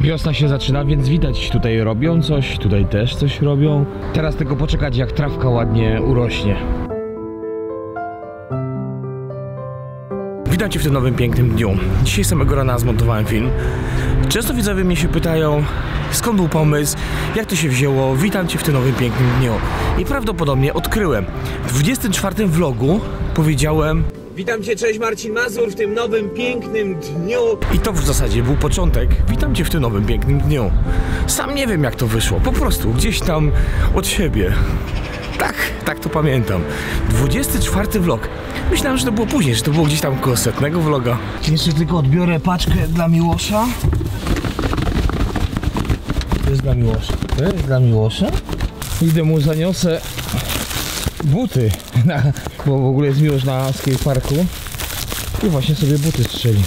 Wiosna się zaczyna, więc widać tutaj robią coś, tutaj też coś robią. Teraz tylko poczekać jak trawka ładnie urośnie. Witam Cię w tym nowym pięknym dniu. Dzisiaj samego rana zmontowałem film. Często widzowie mnie się pytają, skąd był pomysł, jak to się wzięło. Witam Cię w tym nowym pięknym dniu. I prawdopodobnie odkryłem. W 24 vlogu powiedziałem Witam Cię, cześć Marcin Mazur w tym nowym, pięknym dniu. I to w zasadzie był początek. Witam Cię w tym nowym, pięknym dniu. Sam nie wiem, jak to wyszło. Po prostu gdzieś tam od siebie. Tak, tak to pamiętam. 24 vlog. Myślałem, że to było później, że to było gdzieś tam koło setnego vloga. Jeszcze tylko odbiorę paczkę dla Miłosza. To jest dla Miłosza. To jest dla Miłosza. Idę mu zaniosę buty, na, bo w ogóle jest Miłosz na skateparku. I właśnie sobie buty strzeli.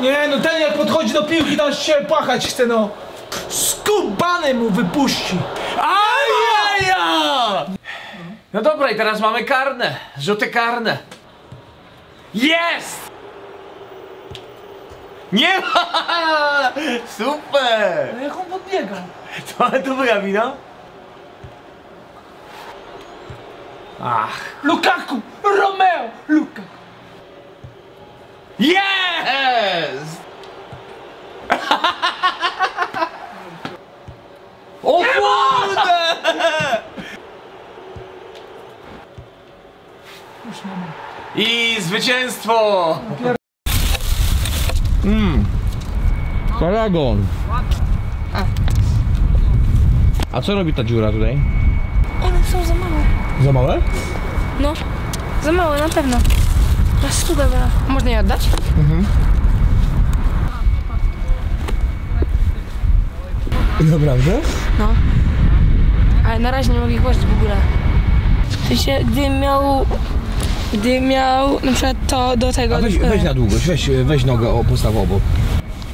Nie, no ten jak podchodzi do piłki, to się płakać chce, no. Skubany mu wypuści. Ajaja! No dobra, i teraz mamy karne. Rzuty karne. Jest! Nie ma! Super! No jak on podbiega? To, to była wina? Ach. Lukaku! Romeo! Lukaku! Jest! O kurde! I zwycięstwo! Paragon. A co robi ta dziura tutaj? One są za małe. Za małe? No, za małe na pewno. Na stówę była. Można je oddać? Naprawdę? No. Ale na razie nie mogę ich włożyć w ogóle. W sensie, gdy miał... Gdy miał na przykład to do tego... A weź, do weź na długość, weź, weź nogę o postaw obok.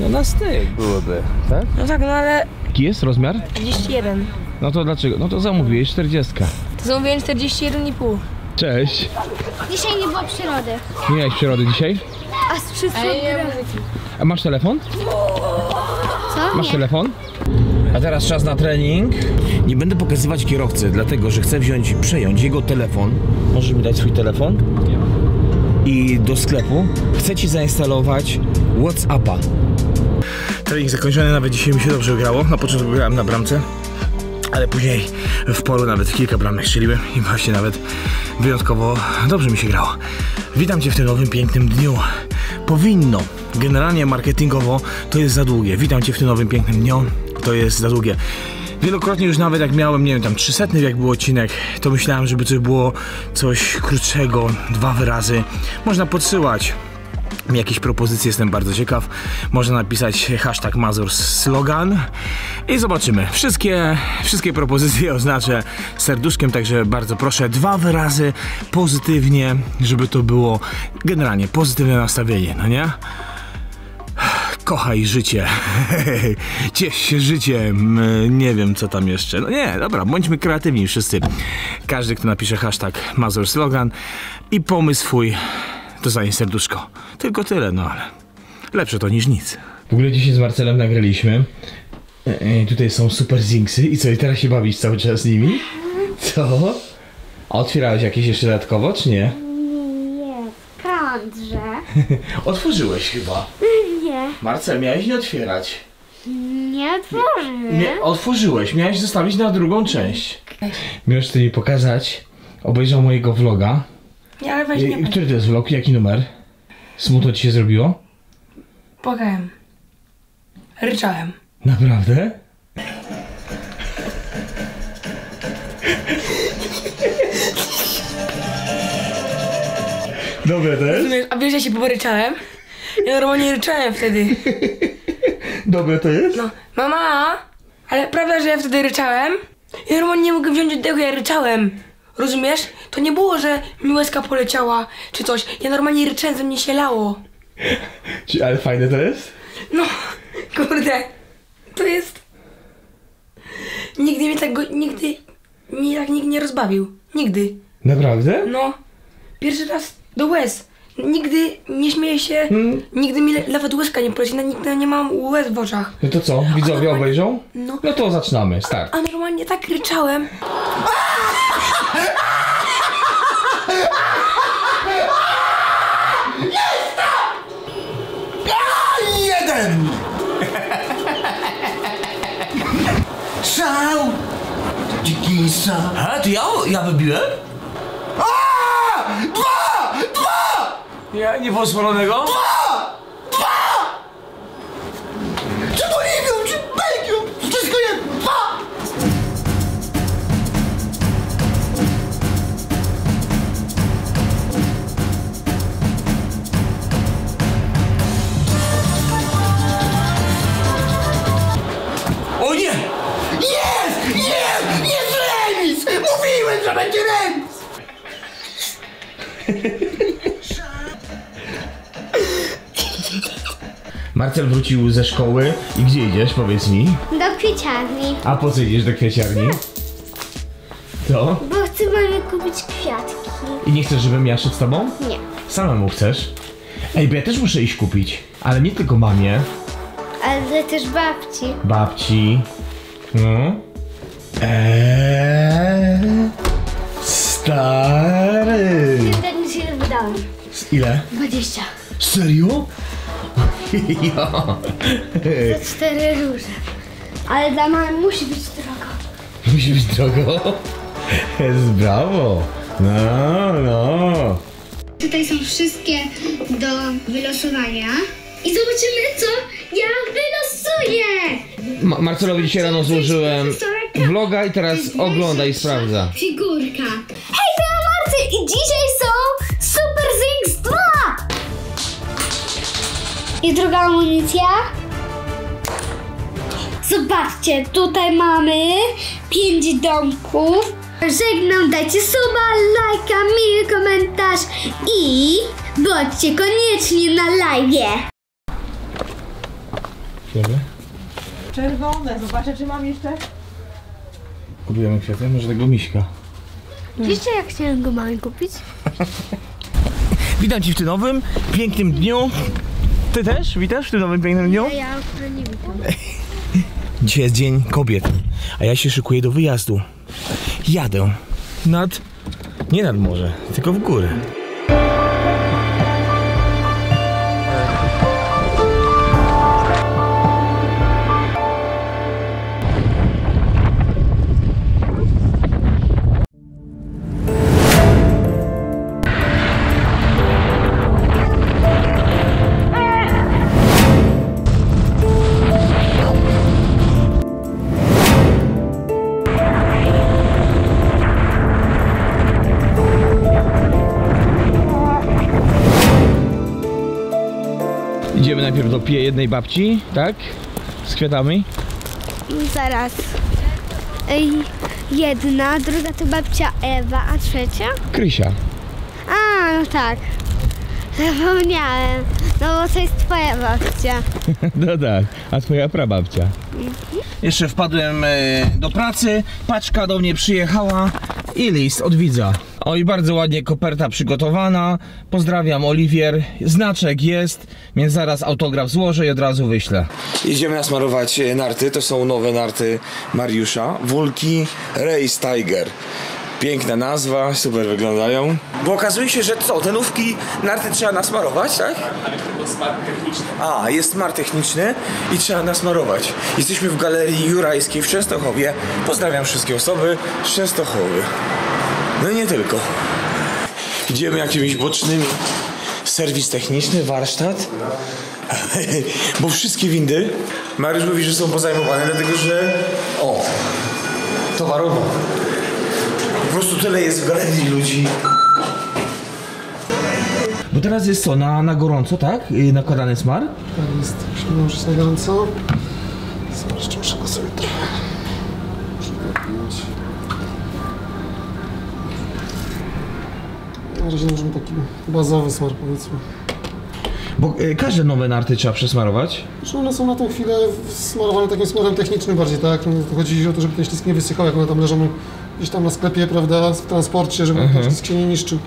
No na styk byłoby, tak? No tak, no ale Jaki jest rozmiar? 41. No to dlaczego? No to zamówiłeś 40. To zamówiłem 41,5. Cześć. Dzisiaj nie było przyrody. Nie miałeś przyrody dzisiaj? A z wszystkich A masz telefon? Co? Masz telefon? A teraz czas na trening. Nie będę pokazywać kierowcy, dlatego że chcę wziąć, przejąć jego telefon. Możesz mi dać swój telefon? I do sklepu chcę ci zainstalować WhatsAppa. Trening zakończony, nawet dzisiaj mi się dobrze grało. Na początku grałem na bramce, ale później w polu nawet kilka bramek strzeliłem i właśnie nawet wyjątkowo dobrze mi się grało. Witam Cię w tym nowym pięknym dniu. Powinno, generalnie marketingowo to jest za długie. Witam Cię w tym nowym pięknym dniu, to jest za długie. Wielokrotnie już nawet jak miałem, nie wiem, tam 300 jak był odcinek, to myślałem, żeby coś było coś krótszego, dwa wyrazy. Można podsyłać jakieś propozycje, jestem bardzo ciekaw. Można napisać hashtag Mazur slogan i zobaczymy. Wszystkie, wszystkie propozycje oznaczę serduszkiem, także bardzo proszę, dwa wyrazy pozytywnie, żeby to było generalnie pozytywne nastawienie, no nie? Kochaj życie. Ciesz się życiem. Nie wiem, co tam jeszcze. No nie, dobra, bądźmy kreatywni wszyscy. Każdy, kto napisze hashtag Mazur slogan i pomysł swój dostanie serduszko. Tylko tyle, no ale lepsze to niż nic. W ogóle dzisiaj z Marcelem nagraliśmy. E, e, tutaj są super zinksy i co, i teraz się bawisz cały czas z nimi? Co? A otwierałeś jakieś jeszcze dodatkowo, czy nie? Nie, prądrze. Otworzyłeś chyba. Nie, Marcel, miałeś nie otwierać. nie otworzyłem. Nie, otworzyłeś, miałeś zostawić na drugą część. Miałeś ty mi pokazać. Obejrzał mojego vloga. Nie, ale weź I, nie który to jest vlog? Jaki numer? Smutno ci się zrobiło? Płakałem. Ryczałem. Naprawdę? Dobre też? Rozumiesz? A wiesz, że się poryczałem? Ja normalnie ryczałem wtedy. Dobre to jest? No, mama! Ale prawda, że ja wtedy ryczałem? Ja normalnie nie mogłem wziąć oddech, ja ryczałem. Rozumiesz? To nie było, że mi łezka poleciała czy coś. Ja normalnie ryczałem, ze mnie się lało. Ci- Ale fajne to jest? No, kurde. To jest... Nigdy mnie tak go... Nigdy... Mnie tak nikt nie rozbawił. Nigdy. Naprawdę? No. Pierwszy raz do łez. Nigdy nie śmieję się, nigdy mi le- nawet łezka nie poleci, nigdy nie mam łez w oczach. No to co, widzowie obejrzą? No. No to zaczynamy, start. A normalnie tak ryczałem. Jeden! Dziki szał. A, to ja, ja wybiłem? A! Dwa! Dwa! Ja nie było spalonego? Czy Boliwią, czy Belgią? Marcel wrócił ze szkoły i gdzie idziesz, powiedz mi? Do kwieciarni. A po co idziesz do kwieciarni? Co? Bo chcę mamie kupić kwiatki. I nie chcesz, żebym ja szedł z tobą? Nie. Samemu chcesz? Ej, bo ja też muszę iść kupić. Ale nie tylko mamie, Ale też babci. babci. No. Eee, stary. Wydałem. Ile? 20. Serio? ja. Za cztery róże. Ale dla mamy musi być drogo. Musi być drogo. Jest brawo. No, no. Tutaj są wszystkie do wylosowania. I zobaczymy, co ja wylosuję! Ma Marcelowi dzisiaj rano złożyłem vloga i teraz ogląda i sprawdza. Figurka. Hej, to Marcy i dzisiaj I druga amunicja. Zobaczcie, tutaj mamy pięć domków. Żegnam, dajcie suba, lajka, miły komentarz i bądźcie koniecznie na live. Wiemy? Czerwone, zobaczę czy mam jeszcze. Kupujemy kwiaty, może tego miśka. Wiecie jak chciałem go mamy kupić? Witam Ci w tym nowym, pięknym dniu. Ty też? Witasz w tym nowym, pięknym dniu? Ja akurat nie widzę. Dzisiaj jest Dzień Kobiet, a ja się szykuję do wyjazdu. Jadę nad... nie nad morze, tylko w góry. Pie jednej babci, tak? Z kwiatami. Zaraz. Ej, jedna, druga to babcia Ewa, a trzecia? Krysia. A, no tak. Zapomniałem. No bo to jest twoja babcia. No tak, a twoja prababcia. Jeszcze wpadłem e, do pracy, paczka do mnie przyjechała i list od widza. Oj, bardzo ładnie koperta przygotowana. Pozdrawiam, Oliwier. Znaczek jest, więc zaraz autograf złożę i od razu wyślę. Idziemy nasmarować e, narty. To są nowe narty Mariusza. Wulki Race Tiger. Piękna nazwa, super wyglądają. Bo okazuje się, że co, te nówki narty trzeba nasmarować, tak? A, jest smar techniczny i trzeba nasmarować. Jesteśmy w Galerii Jurajskiej w Częstochowie. Pozdrawiam wszystkie osoby z Częstochowy. No i nie tylko. Idziemy jakimiś bocznymi. Serwis techniczny, warsztat. Bo wszystkie windy, Mariusz mówi, że są pozajmowane, dlatego że... O, towarowo. Po prostu tyle jest w galerii ludzi. Bo teraz jest co, na, na gorąco, tak? Nakładany smar? Tak jest, użyć na gorąco. Zobaczcie, muszę go sobie trochę przygotować. Na razie możemy taki bazowy smar powiedzmy. Bo y, każde nowe narty trzeba przesmarować. Że one są na tą chwilę smarowane takim smarem technicznym bardziej, tak? No, Chodzi o to, żeby ten ślisk nie wysychał, jak one tam leżą gdzieś tam na sklepie, prawda, w transporcie, żeby ten ślisk się nie niszczył.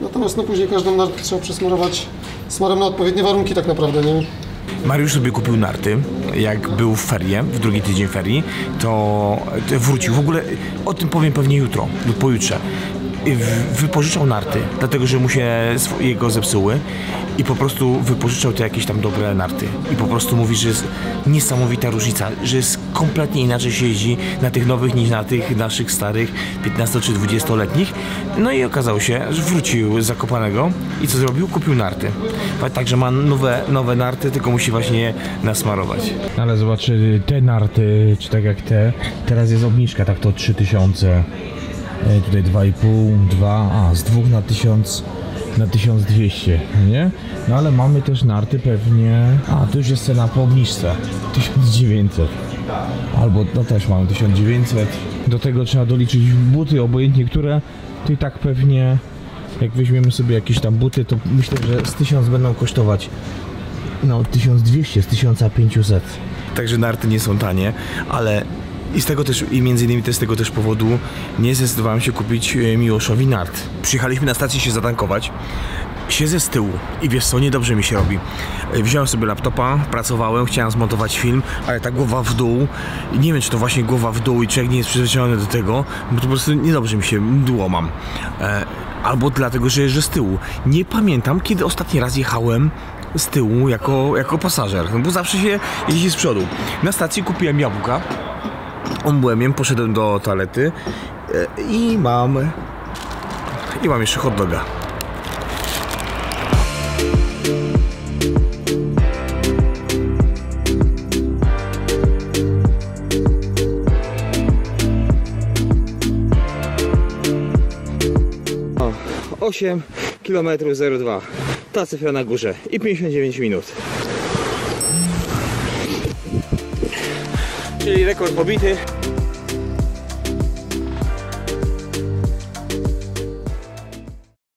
Natomiast no później każdą nartę trzeba przesmarować smarem na odpowiednie warunki tak naprawdę, nie? Mariusz sobie kupił narty, jak był w ferie, w drugi tydzień ferii, to wrócił. W ogóle o tym powiem pewnie jutro lub pojutrze. W- Wypożyczał narty, dlatego że mu się jego zepsuły i po prostu wypożyczał te jakieś tam dobre narty. I po prostu mówi, że jest niesamowita różnica, że jest kompletnie inaczej się jeździ na tych nowych niż na tych naszych starych 15 czy 20-letnich. No i okazało się, że wrócił z Zakopanego i co zrobił? Kupił narty. Także ma nowe, nowe narty, tylko musi właśnie nasmarować. Ale zobaczy te narty, czy tak jak te, teraz jest obniżka, tak to 3000, e, tutaj 2,5, 2, a z 2 na 1000 na 1200, nie? No ale mamy też narty pewnie, a tu już jest cena po obniżce, 1900. Albo no też mamy 1900. Do tego trzeba doliczyć buty, obojętnie które, to i tak pewnie jak weźmiemy sobie jakieś tam buty, to myślę, że z 1000 będą kosztować no 1200, z 1500. Także narty nie są tanie, ale i z tego też, i między innymi też z tego też powodu nie zdecydowałem się kupić e, Miłoszowi nart. Przyjechaliśmy na stację się zatankować. Siedzę z tyłu i wiesz co, niedobrze mi się robi. E, Wziąłem sobie laptopa, pracowałem, chciałem zmontować film, ale ta głowa w dół, i nie wiem czy to właśnie głowa w dół i człowiek nie jest przyzwyczajony do tego, bo to po prostu niedobrze mi się mdło mam. E, albo dlatego, że jeżdżę z tyłu. Nie pamiętam, kiedy ostatni raz jechałem z tyłu jako, jako pasażer, no bo zawsze się jeździ z przodu. Na stacji kupiłem jabłka, ombyłem, poszedłem do toalety e, i mam i mam jeszcze hot doga. O, 8 km 02. Ta cyfra na górze i 59 minut. Czyli rekord pobity.